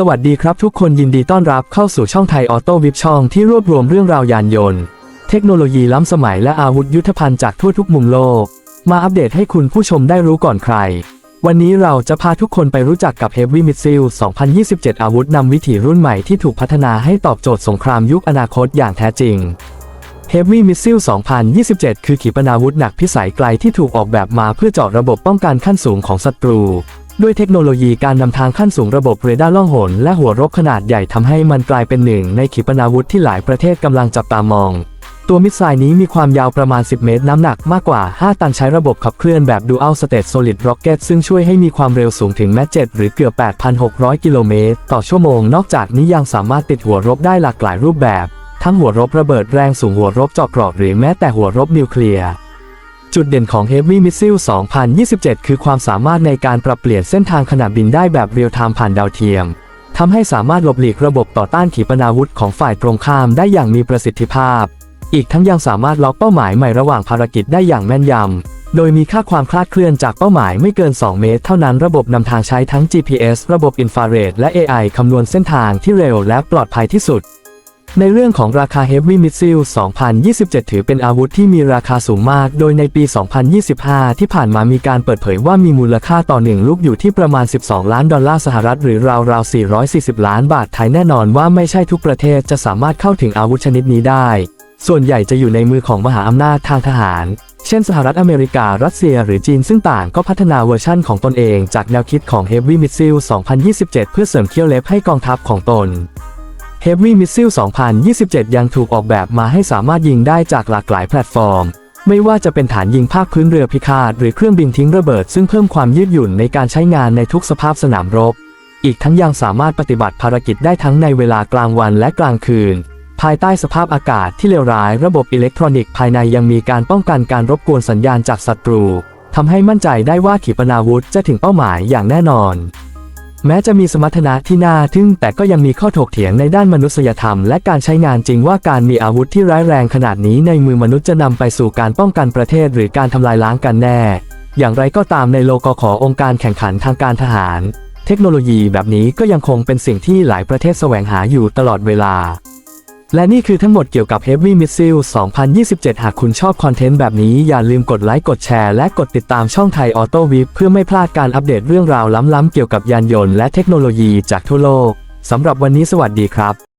สวัสดีครับทุกคนยินดีต้อนรับเข้าสู่ช่องไทยออโต้วิบช่องที่รวบรวมเรื่องราวยานยนต์ เทคโนโลยีล้ำสมัยและอาวุธยุทธภัณฑ์จากทั่วทุกมุมโลก มาอัปเดตให้คุณผู้ชมได้รู้ก่อนใคร วันนี้เราจะพาทุกคนไปรู้จักกับ Heavy Missile 2027 อาวุธนำวิถีรุ่นใหม่ที่ถูกพัฒนาให้ตอบโจทย์สงครามยุคอนาคตอย่างแท้จริง Heavy Missile 2027 คือขีปนาวุธหนักพิสัยไกลที่ถูกออกแบบมาเพื่อเจาะระบบป้องกันขั้นสูงของศัตรู ด้วยเทคโนโลยีการนำทางขั้นสูงระบบเรดาร์ล่องหนและหัวรบขนาดใหญ่ทำให้มันกลายเป็นหนึ่งในขีปนาวุธที่หลายประเทศกำลังจับตามอง ตัวมิสไซล์นี้มีความยาวประมาณ 10 เมตรน้ำหนักมากกว่า 5 ตันใช้ระบบขับเคลื่อนแบบ Dual State Solid Rocket ซึ่งช่วยให้มีความเร็วสูงถึงแมต7หรือเกือบ 8,600 กิโลเมตรต่อชั่วโมง นอกจากนี้ยังสามารถติดหัวรบได้หลากหลายรูปแบบ ทั้งหัวรบระเบิดแรงสูงหัวรบเจาะเกราะหรือแม้แต่หัวรบนิวเคลียร์ จุดเด่นของ Heavy Missile 2027 คือความสามารถในการปรับเปลี่ยนเส้นทางขณะบินได้แบบเรียลไทม์ผ่านดาวเทียมทำให้สามารถหลบหลีกระบบต่อต้านขีปนาวุธของฝ่ายตรงข้ามได้อย่างมีประสิทธิภาพ อีกทั้งยังสามารถล็อกเป้าหมายใหม่ระหว่างภารกิจได้อย่างแม่นยำ โดยมีค่าความคลาดเคลื่อนจากเป้าหมายไม่เกิน 2 เมตร เท่านั้นระบบนำทางใช้ทั้ง GPS ระบบอินฟราเรดและ AI คำนวณเส้นทางที่เร็วและปลอดภัยที่สุด ในเรื่องของราคา Heavy Missile 2027 ถือเป็นอาวุธที่มีราคาสูงมาก โดยในปี 2025 ที่ผ่านมามีการเปิดเผยว่ามีมูลค่าต่อหนึ่งลูกอยู่ที่ประมาณ 12 ล้านดอลลาร์สหรัฐหรือราวๆ440 ล้านบาทไทยแน่นอนว่าไม่ใช่ทุกประเทศจะสามารถเข้าถึงอาวุธชนิดนี้ได้ ส่วนใหญ่จะอยู่ในมือของมหาอำนาจทางทหาร เช่นสหรัฐอเมริกา รัสเซีย หรือจีนซึ่งต่างก็พัฒนาเวอร์ชั่นของตนเอง จากแนวคิดของ Heavy Missile 2027 เพื่อเสริมเขี้ยวเล็บให้กองทัพของตน Heavy Missile 2027 ยังถูกออกแบบมาให้สามารถยิงได้จากหลากหลายแพลตฟอร์ม ไม่ว่าจะเป็นฐานยิงภาคพื้นเรือพิฆาตหรือเครื่องบินทิ้งระเบิด ซึ่งเพิ่มความยืดหยุ่นในการใช้งานในทุกสภาพสนามรบ อีกทั้งยังสามารถปฏิบัติภารกิจได้ทั้งในเวลากลางวันและกลางคืน ภายใต้สภาพอากาศที่เลวร้าย ระบบอิเล็กทรอนิกส์ภายในยังมีการป้องกันการรบกวนสัญญาณจากศัตรูทำให้มั่นใจได้ว่าขีปนาวุธจะถึงเป้าหมายอย่างแน่นอน แม้จะมีสมรรถนะที่น่าทึ่งแต่ก็ยังมีข้อถกเถียงในด้านมนุษยธรรม และการใช้งานจริงว่าการมีอาวุธที่ร้ายแรงขนาดนี้ในมือมนุษย์จะนำไปสู่การป้องกันประเทศหรือการทำลายล้างกันแน่ อย่างไรก็ตามในโลกขอองค์การแข่งขันทางการทหาร เทคโนโลยีแบบนี้ก็ยังคงเป็นสิ่งที่หลายประเทศแสวงหาอยู่ตลอดเวลา และนี่คือทั้งหมดเกี่ยวกับ Heavy Missile 2027 หากคุณชอบคอนเทนต์แบบนี้อย่าลืมกดไลค์กดแชร์และกดติดตามช่องไทยออโต้วิเพื่อไม่พลาดการอัปเดตเรื่องราวล้ำๆเกี่ยวกับยานยนต์และเทคโนโลยีจากทั่วโลก สำหรับวันนี้สวัสดีครับ